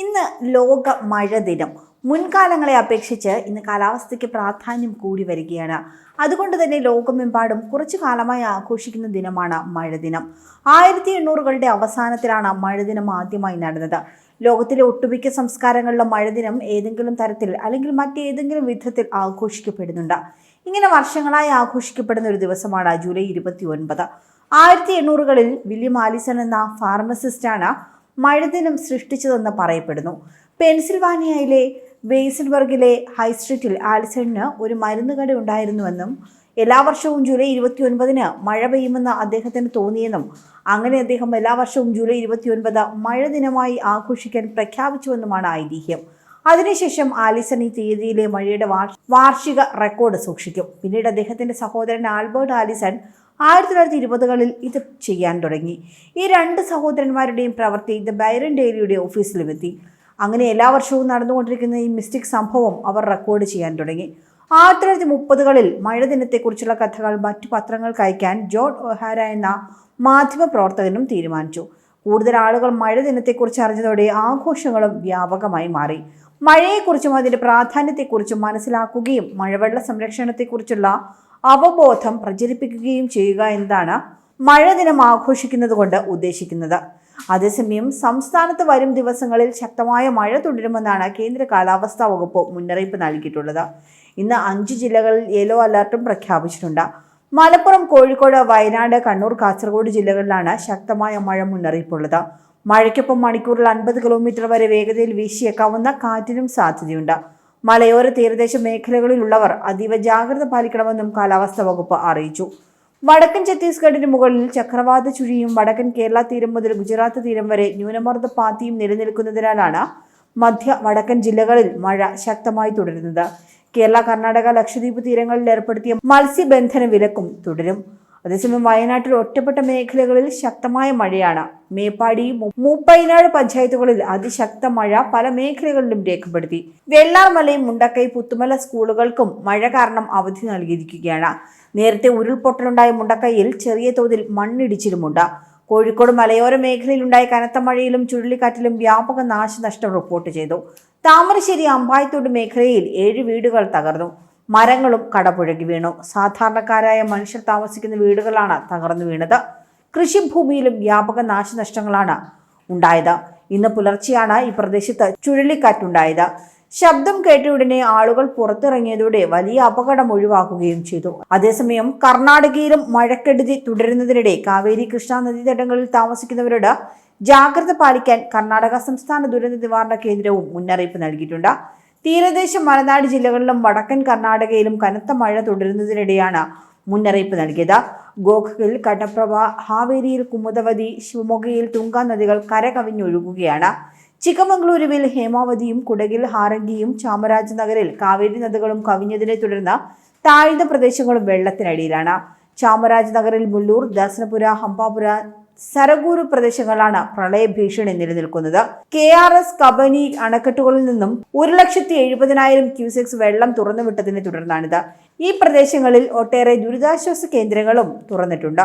ഇന്ന് ലോക മഴ ദിനം. മുൻകാലങ്ങളെ അപേക്ഷിച്ച് ഇന്ന് കാലാവസ്ഥയ്ക്ക് പ്രാധാന്യം കൂടി വരികയാണ്. അതുകൊണ്ട് തന്നെ ലോകമെമ്പാടും കുറച്ചു കാലമായി ആഘോഷിക്കുന്ന ദിനമാണ് മഴ ദിനം. ആയിരത്തി എണ്ണൂറുകളുടെ അവസാനത്തിലാണ് മഴ ദിനം ആദ്യമായി നടന്നത്. ലോകത്തിലെ ഒട്ടുമിക്ക സംസ്കാരങ്ങളിലും മഴ ദിനം ഏതെങ്കിലും തരത്തിൽ അല്ലെങ്കിൽ മറ്റേതെങ്കിലും വിധത്തിൽ ആഘോഷിക്കപ്പെടുന്നുണ്ട്. ഇങ്ങനെ വർഷങ്ങളായി ആഘോഷിക്കപ്പെടുന്ന ഒരു ദിവസമാണ് ജൂലൈ ഇരുപത്തി ഒൻപത് ആയിരത്തി എണ്ണൂറുകളിൽ വില്യം ആലിസൺ എന്ന ഫാർമസിസ്റ്റാണ് മഴദിനം സൃഷ്ടിച്ചതെന്ന് പറയപ്പെടുന്നു. പെൻസിൽവാനിയയിലെ വെയ്സൻബർഗിലെ ഹൈസ്ട്രീറ്റിൽ ആൽസണിന് ഒരു മരുന്ന് കട ഉണ്ടായിരുന്നുവെന്നും എല്ലാ വർഷവും ജൂലൈ ഇരുപത്തി ഒൻപതിന് മഴ പെയ്യുമെന്ന് അദ്ദേഹത്തിന് തോന്നിയെന്നും അങ്ങനെ അദ്ദേഹം എല്ലാ വർഷവും ജൂലൈ ഇരുപത്തി ഒൻപത് മഴ ദിനമായി ആഘോഷിക്കാൻ പ്രഖ്യാപിച്ചുവെന്നുമാണ് ഐതിഹ്യം. അതിനുശേഷം ആലിസൺ ഈ തീയതിയിലെ മഴയുടെ വാർഷിക റെക്കോർഡ് സൂക്ഷിക്കും. പിന്നീട് അദ്ദേഹത്തിന്റെ സഹോദരൻ ആൽബർട്ട് ആലിസൺ ആയിരത്തി തൊള്ളായിരത്തി ഇരുപതുകളിൽ ഇത് ചെയ്യാൻ തുടങ്ങി. ഈ രണ്ട് സഹോദരന്മാരുടെയും പ്രവൃത്തി ദ ബൈറൻ ഡെയിലിയുടെ ഓഫീസിലും എത്തി. അങ്ങനെ എല്ലാ വർഷവും നടന്നുകൊണ്ടിരിക്കുന്ന ഈ മിസ്റ്റിക് സംഭവം അവർ റെക്കോർഡ് ചെയ്യാൻ തുടങ്ങി. ആയിരത്തി തൊള്ളായിരത്തി മുപ്പതുകളിൽ മഴ ദിനത്തെക്കുറിച്ചുള്ള കഥകൾ മറ്റു പത്രങ്ങൾക്ക് അയക്കാൻ ജോൺ ഒഹാര എന്ന മാധ്യമ പ്രവർത്തകനും തീരുമാനിച്ചു. കൂടുതൽ ആളുകൾ മഴ ദിനത്തെക്കുറിച്ച് അറിഞ്ഞതോടെ ആഘോഷങ്ങളും വ്യാപകമായി മാറി. മഴയെക്കുറിച്ചും അതിന്റെ പ്രാധാന്യത്തെക്കുറിച്ചും മനസ്സിലാക്കുകയും മഴവെള്ള സംരക്ഷണത്തെക്കുറിച്ചുള്ള അവബോധം പ്രചരിപ്പിക്കുകയും ചെയ്യുക എന്നതാണ് മഴ ദിനം ആഘോഷിക്കുന്നത് കൊണ്ട് ഉദ്ദേശിക്കുന്നത്. അതേസമയം സംസ്ഥാനത്ത് വരും ദിവസങ്ങളിൽ ശക്തമായ മഴ തുടരുമെന്നാണ് കേന്ദ്ര കാലാവസ്ഥാ വകുപ്പ് മുന്നറിയിപ്പ് നൽകിയിട്ടുള്ളത്. ഇന്ന് അഞ്ച് ജില്ലകളിൽ യെല്ലോ അലർട്ടും പ്രഖ്യാപിച്ചിട്ടുണ്ട്. മലപ്പുറം കോഴിക്കോട് വയനാട് കണ്ണൂർ കാസർഗോഡ് ജില്ലകളിലാണ് ശക്തമായ മഴ മുന്നറിയിപ്പുള്ളത്. മഴയ്ക്കൊപ്പം മണിക്കൂറിൽ അൻപത് കിലോമീറ്റർ വരെ വേഗതയിൽ വീശിയേക്കാവുന്ന കാറ്റിനും സാധ്യതയുണ്ട്. മലയോര തീരദേശ മേഖലകളിലുള്ളവർ അതീവ ജാഗ്രത പാലിക്കണമെന്നും കാലാവസ്ഥാ വകുപ്പ് അറിയിച്ചു. വടക്കൻ ഛത്തീസ്ഗഡിന് മുകളിൽ ചക്രവാത ചുഴിയും വടക്കൻ കേരള തീരം മുതൽ ഗുജറാത്ത് തീരം വരെ ന്യൂനമർദ്ദ പാത്തിയും നിലനിൽക്കുന്നതിനാലാണ് മധ്യ വടക്കൻ ജില്ലകളിൽ മഴ ശക്തമായി തുടരുന്നത്. കേരള കർണാടക ലക്ഷദ്വീപ് തീരങ്ങളിൽ ഏർപ്പെടുത്തിയ മത്സ്യബന്ധന വിലക്കും തുടരും. അതേസമയം വയനാട്ടിൽ ഒറ്റപ്പെട്ട മേഖലകളിൽ ശക്തമായ മഴയാണ്. മേപ്പാടി മൂപ്പൈനാട് പഞ്ചായത്തുകളിൽ അതിശക്ത മഴ പല മേഖലകളിലും രേഖപ്പെടുത്തി. വെള്ളാർമലയും മുണ്ടക്കൈ പുത്തുമല സ്കൂളുകൾക്കും മഴ കാരണം അവധി നൽകിയിരിക്കുകയാണ്. നേരത്തെ ഉരുൾപൊട്ടലുണ്ടായ മുണ്ടക്കൈയിൽ ചെറിയ തോതിൽ മണ്ണിടിച്ചിലുമുണ്ട്. കോഴിക്കോട് മലയോര മേഖലയിലുണ്ടായ കനത്ത മഴയിലും ചുഴലിക്കാറ്റിലും വ്യാപക നാശനഷ്ടം റിപ്പോർട്ട് ചെയ്തു. താമരശ്ശേരി അമ്പായത്തോട് മേഖലയിൽ ഏഴ് വീടുകൾ തകർന്നു. മരങ്ങളും കടപുഴകി വീണു. സാധാരണക്കാരായ മനുഷ്യർ താമസിക്കുന്ന വീടുകളാണ് തകർന്നു വീണത്. കൃഷിഭൂമിയിലും വ്യാപക നാശനഷ്ടങ്ങളാണ് ഉണ്ടായത്. ഇന്ന് പുലർച്ചെയാണ് ഈ പ്രദേശത്ത് ചുഴലിക്കാറ്റുണ്ടായത്. ശബ്ദം കേട്ട ഉടനെ ആളുകൾ പുറത്തിറങ്ങിയതോടെ വലിയ അപകടം ഒഴിവാക്കുകയും ചെയ്തു. അതേസമയം കർണാടകയിലും മഴക്കെടുതി തുടരുന്നതിനിടെ കാവേരി കൃഷ്ണ നദീതടങ്ങളിൽ താമസിക്കുന്നവരോട് ജാഗ്രത പാലിക്കാൻ കർണാടക സംസ്ഥാന ദുരന്ത നിവാരണ കേന്ദ്രവും മുന്നറിയിപ്പ് നൽകിയിട്ടുണ്ട്. തീരദേശ മലനാട് ജില്ലകളിലും വടക്കൻ കർണാടകയിലും കനത്ത മഴ തുടരുന്നതിനിടെയാണ് മുന്നറിയിപ്പ് നൽകിയത്. ഗോഖയിൽ കടപ്രഭ ഹാവേരിയിൽ കുമുദവതി ശിവമൊഗയിൽ തുങ്ക നദികൾ കരകവിഞ്ഞൊഴുകുകയാണ്. ചിക്കമംഗളൂരുവിൽ ഹേമാവതിയും കുടകിൽ ഹാരംഗിയും ചാമരാജനഗറിൽ കാവേരി നദികളും കവിഞ്ഞതിനെ തുടർന്ന് താഴ്ന്ന പ്രദേശങ്ങളും വെള്ളത്തിനടിയിലാണ്. ചാമരാജനഗറിൽ മുല്ലൂർ ദാസനപുര ഹംപാപുര സരഗൂരു പ്രദേശങ്ങളാണ് പ്രളയ ഭീഷണി നിലനിൽക്കുന്നത്. കെ ആർ എസ് കബനി അണക്കെട്ടുകളിൽ നിന്നും ഒരു ലക്ഷത്തി എഴുപതിനായിരം ക്യൂസെക്സ് വെള്ളം തുറന്നുവിട്ടതിനെ തുടർന്നാണിത്. ഈ പ്രദേശങ്ങളിൽ ഒട്ടേറെ ദുരിതാശ്വാസ കേന്ദ്രങ്ങളും തുറന്നിട്ടുണ്ട്.